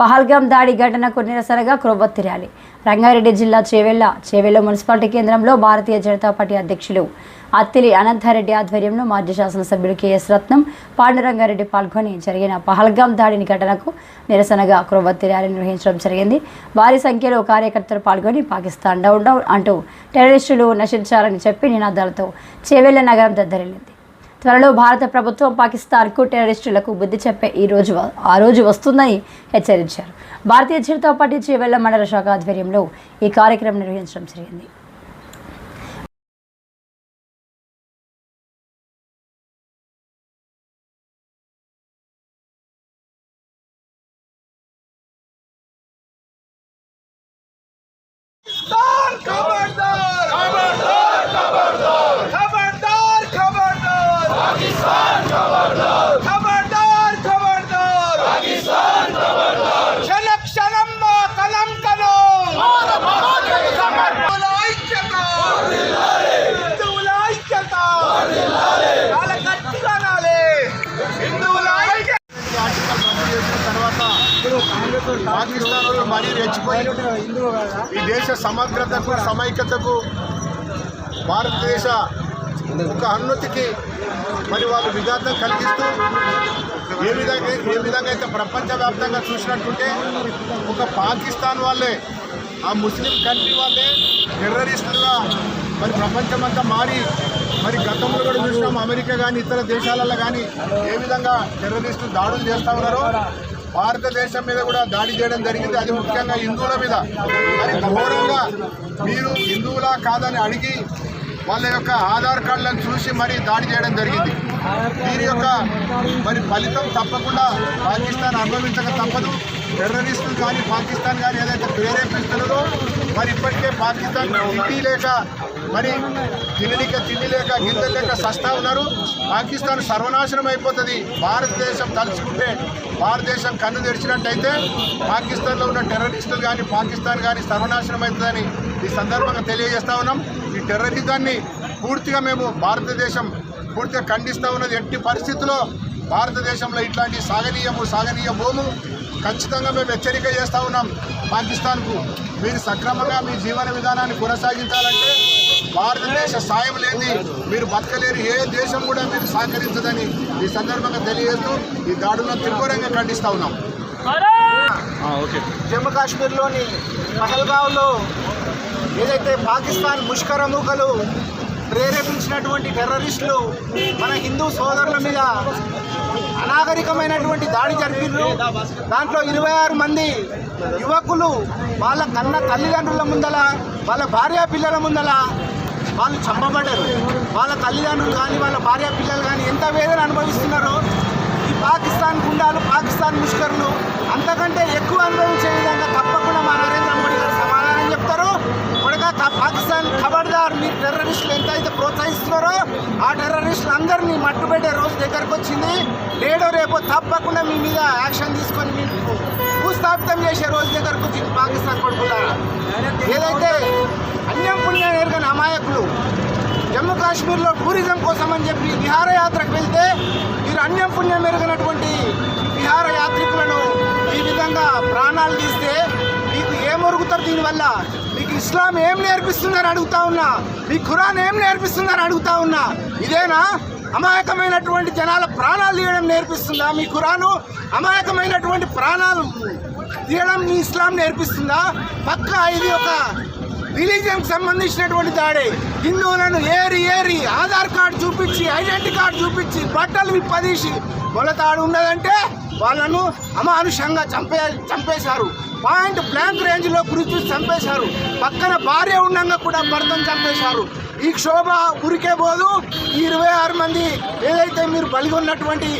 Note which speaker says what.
Speaker 1: పహల్గాం దాడి ఘటనకు నిరసనగా క్రొవ్వొత్తి ర్యాలీ రంగారెడ్డి జిల్లా చేవెళ్ళ చేవెళ్ళ మున్సిపాలిటీ కేంద్రంలో భారతీయ జనతా పార్టీ అధ్యక్షులు అత్తిలి అనంతారెడ్డి ఆధ్వర్యంలో మాజీ శాసనసభ్యులు కెఎస్ రత్నం పాండురంగారెడ్డి పాల్గొని జరిగిన పహల్గాం దాడిని ఘటనకు నిరసనగా క్రొవ్వొత్తి ర్యాలీ నిర్వహించడం జరిగింది. భారీ సంఖ్యలో కార్యకర్తలు పాల్గొని పాకిస్తాన్ డౌన్ డౌన్ అంటూ టెర్రరిస్టులు నశించాలని చెప్పి నినాదాలతో చేవెళ్ళ నగరం దద్దరిల్లింది. త్వరలో భారత ప్రభుత్వం పాకిస్తాన్కు టెర్రరిస్టులకు బుద్ధి చెప్పే ఈ రోజు ఆ రోజు వస్తుందని హెచ్చరించారు. భారతీయ జనతా పార్టీ చేవెళ్ళ మండల శాఖ ఆధ్వర్యంలో ఈ కార్యక్రమం నిర్వహించడం జరిగింది.
Speaker 2: పాకిస్తాన్ మరీ రెచ్చిపోయి ఈ దేశ సమగ్రతకు సమైక్యతకు భారతదేశ ఒక అన్నతికి మరి వాళ్ళు విఘాతం కలిగిస్తూ ఏ విధంగా ఏ విధంగా అయితే ప్రపంచవ్యాప్తంగా చూసినట్టుంటే ఒక పాకిస్తాన్ వాళ్ళే ఆ ముస్లిం కంట్రీ వాళ్ళే టెర్రరిస్టులుగా మరి ప్రపంచమంతా మారి మరి గతంలో కూడా చూసినాం అమెరికా కానీ ఇతర దేశాలలో కానీ ఏ విధంగా టెర్రరిస్టులు దాడులు చేస్తూ ఉన్నారో భారతదేశం మీద కూడా దాడి చేయడం జరిగింది. అది ముఖ్యంగా హిందువుల మీద. మరి ఘోరంగా మీరు హిందువులా కాదని అడిగి వాళ్ళ యొక్క ఆధార్ కార్డులను చూసి మరి దాడి చేయడం జరిగింది. దీని యొక్క మరి ఫలితం తప్పకుండా పాకిస్తాన్ అనుభవించక తప్పదు. టెర్రరిస్టులు కానీ పాకిస్తాన్ కానీ ఏదైతే ప్రేరేపిస్తున్నదో మరి ఇప్పటికే పాకిస్తాన్ తిండి లేక మరి తినలిక తిండి లేక గింజలు లేక సస్తా ఉన్నారు. పాకిస్తాన్ సర్వనాశనం అయిపోతుంది. భారతదేశం తలుచుకుంటే భారతదేశం కన్ను తెరిచినట్టయితే పాకిస్తాన్లో ఉన్న టెర్రరిస్టులు కానీ పాకిస్తాన్ కానీ సర్వనాశనం అవుతుందని ఈ సందర్భంగా తెలియజేస్తా ఉన్నాం. ఈ టెర్రరిజాన్ని పూర్తిగా మేము భారతదేశం పూర్తిగా ఖండిస్తూ ఉన్నది. ఎట్టి పరిస్థితుల్లో భారతదేశంలో ఇట్లాంటి సాగనీయము సాగనీయ భూము ఖచ్చితంగా మేము హెచ్చరిక చేస్తూ ఉన్నాం. పాకిస్తాన్కు మీరు సక్రమంగా మీ జీవన విధానాన్ని కొనసాగించాలంటే భారతదేశ సాయం లేని మీరు బతకలేరు ఏ దేశం కూడా మీరు సహకరించదని ఈ సందర్భంగా తెలియజేస్తూ ఈ దాడులను తీవ్రంగా ఖండిస్తూ ఉన్నాం.
Speaker 3: జమ్మూ కాశ్మీర్లోని పహల్గావ్లో ఏదైతే పాకిస్తాన్ ముష్కరముఖలు ప్రేరేపించినటువంటి టెర్రరిస్టులు మన హిందూ సోదరుల మీద అనాగరికమైనటువంటి దాడి జరిపిండ్రు. దాంట్లో ఇరవై ఆరు మంది యువకులు వాళ్ళ కన్న తల్లిదండ్రుల ముందల వాళ్ళ భార్యా పిల్లల ముందల వాళ్ళు చంపబడ్డారు. వాళ్ళ తల్లిదండ్రులు కానీ వాళ్ళ భార్యా పిల్లలు కానీ ఎంత వేదన అనుభవిస్తున్నారో ఈ పాకిస్తాన్ గుండాలు పాకిస్తాన్ ముష్కర్లు అంతకంటే ఎక్కువ అనుభవించే ఆ పాకిస్తాన్ ఖబర్దార్ మీరు టెర్రరిస్టులు ఎంత అయితే ప్రోత్సహిస్తున్నారో ఆ టెర్రరిస్టులు అందరినీ మట్టుబెట్టే రోజు దగ్గరకు వచ్చింది. లేడో రేపో తప్పకుండా మీ మీద యాక్షన్ తీసుకొని మీకు భూస్థాపితం చేసే రోజు దగ్గరకు వచ్చింది పాకిస్తాన్ కొడుకులారా ఏదైతే అన్యం పుణ్యం ఎరగని అమాయకులు జమ్మూ కాశ్మీర్లో టూరిజం కోసం అని చెప్పి విహారయాత్రకు వెళ్తే మీరు అన్యం పుణ్యం ఎరగనటువంటి విహారయాత్రికులను ఈ విధంగా ప్రాణాలు తీస్తే మీకు ఏమొరుగుతారు దీనివల్ల? మీకు ఇస్లాం ఏం నేర్పిస్తుందని అడుగుతా ఉన్నా మీ ఖురాన్ ఏం నేర్పిస్తుందని అడుగుతా ఉన్నా ఇదేనా? అమాయకమైనటువంటి జనాల ప్రాణాలు తీయడం నేర్పిస్తుందా మీ ఖురాను? అమాయకమైనటువంటి ప్రాణాలు తీయడం మీ ఇస్లాం నేర్పిస్తుందా? పక్కా ఇది ఒక రిలీజియన్కి సంబంధించినటువంటి దాడే. హిందువులను ఏరి ఏరి ఆధార్ కార్డు చూపించి ఐడెంటిటీ కార్డు చూపించి బట్టలు విప్పదీసి మొలతాడు ఉన్నదంటే వాళ్ళను అమానుషంగా చంపే చంపేశారు. పాయింట్ బ్లాంక్ రేంజ్లో గురించి చంపేశారు. పక్కన భార్య ఉండగా కూడా భర్తను చంపేశారు. ఈ క్షోభ ఉరికే పోదు ఈ ఇరవై ఆరు మంది ఏదైతే మీరు బలిగొన్నటువంటి